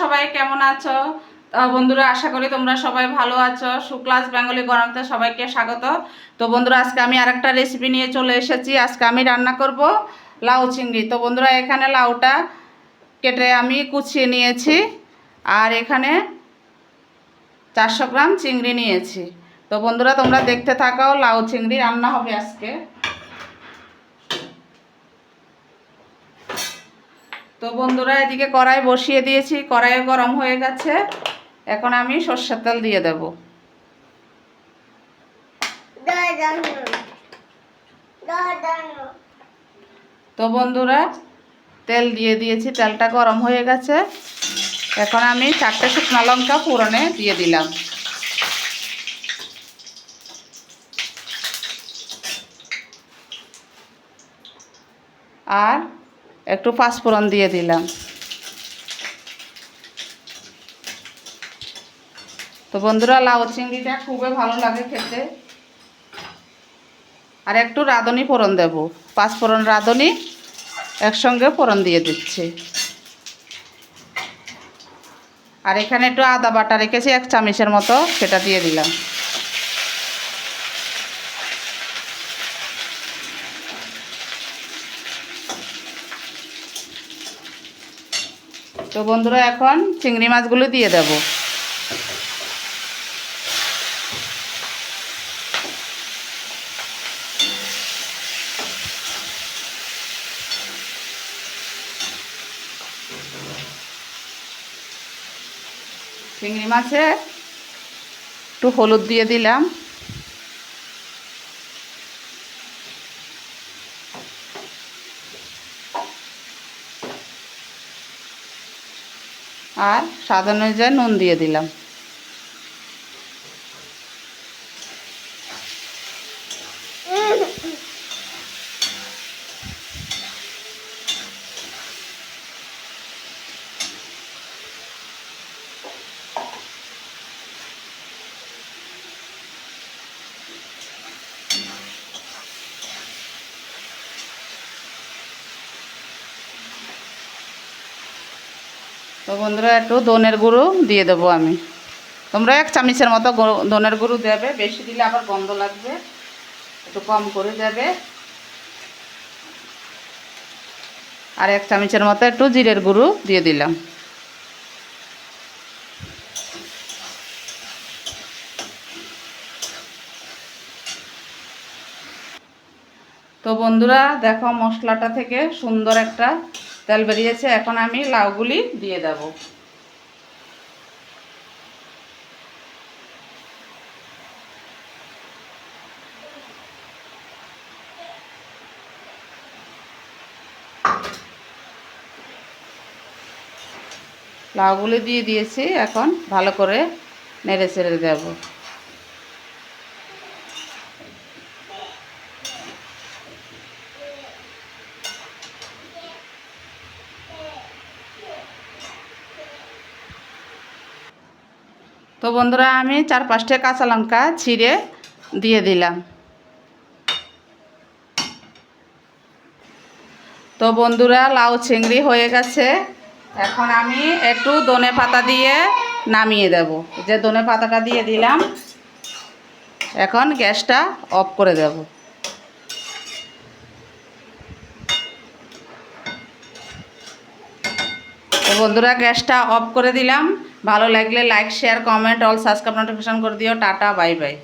সবাই কেমন আছো? বন্ধুরা, আশা করি তোমরা সবাই ভালো আছো। শুক্লাস বেঙ্গলি গরমতে সবাইকে স্বাগত। তো বন্ধুরা, আজকে আমি আরেকটা রেসিপি নিয়ে চলে এসেছি। আজকে আমি রান্না করব লাউ চিংড়ি। তো বন্ধুরা, এখানে লাউটা কেটে আমি কুচিয়ে নিয়েছি আর এখানে চারশো গ্রাম চিংড়ি নিয়েছি। তো বন্ধুরা, তোমরা দেখতে থাকাও লাউ চিংড়ি রান্না হবে আজকে। তো বন্ধুরা এদিকে কড়াই বসিয়ে দিয়েছি কড়াইয়ে গরম হয়ে গেছে। এখন আমি সর্ষের তেল দিয়ে দেব। তো বন্ধুরা, তেল দিয়ে দিয়েছি, তেলটা গরম হয়ে গেছে। এখন আমি চারটে শুকনো লঙ্কা পুরনে দিয়ে দিলাম। আর একটু পাঁচফোড়ন দিয়ে দিলাম। তো বন্ধুরা, লাউ চিংড়িটা খুবই ভালো লাগে খেতে। আর একটু রাঁধুনি ফোড়ন দেব। পাঁচফোড়ন রাঁধুনি একসঙ্গে ফোড়ন দিয়ে দিচ্ছি। আর এখানে একটু আদা বাটা রেখেছি, এক চামচের মতো, সেটা দিয়ে দিলাম। তো বন্ধুরা এখন চিংড়ি মাছগুলো দিয়ে দেব। চিংড়ি মাছে একটু হলুদ দিয়ে দিলাম। আর সাজানোর অনুযায়ী নুন দিয়ে দিলাম। তো বন্ধুরা, একটু দনের গুঁড়ো দিয়ে দেবো আমি। তোমরা এক চামচের মতো দনের গুঁড়ো দেবে। বেশি দিলে আবার গন্ধ লাগবে। একটু কম করে দেবে। আর এক চামচের মতো একটু জিরের গুঁড়ো দিয়ে দিলাম। তো বন্ধুরা, দেখো মশলাটা থেকে সুন্দর একটা তেল বেরিয়েছে, এখন আমি লাউগুলি দিয়ে দেব। লাউগুলি দিয়ে দিয়েছি, এখন ভালো করে নেড়ে চেড়ে দেবো। তো বন্ধুরা, আমি চার পাঁচটা কাঁচা লঙ্কা ছিঁড়ে দিয়ে দিলাম। তো বন্ধুরা, লাউ চিংড়ি হয়ে গেছে। এখন আমি একটু দনে পাতা দিয়ে নামিয়ে দেব। যে দনে পাতাটা দিয়ে দিলাম, এখন গ্যাসটা অফ করে দেব। তো বন্ধুরা, গ্যাসটা অফ করে দিলাম। ভালো লাগলে like share comment all subscribe notification করে দিও। Tata bye bye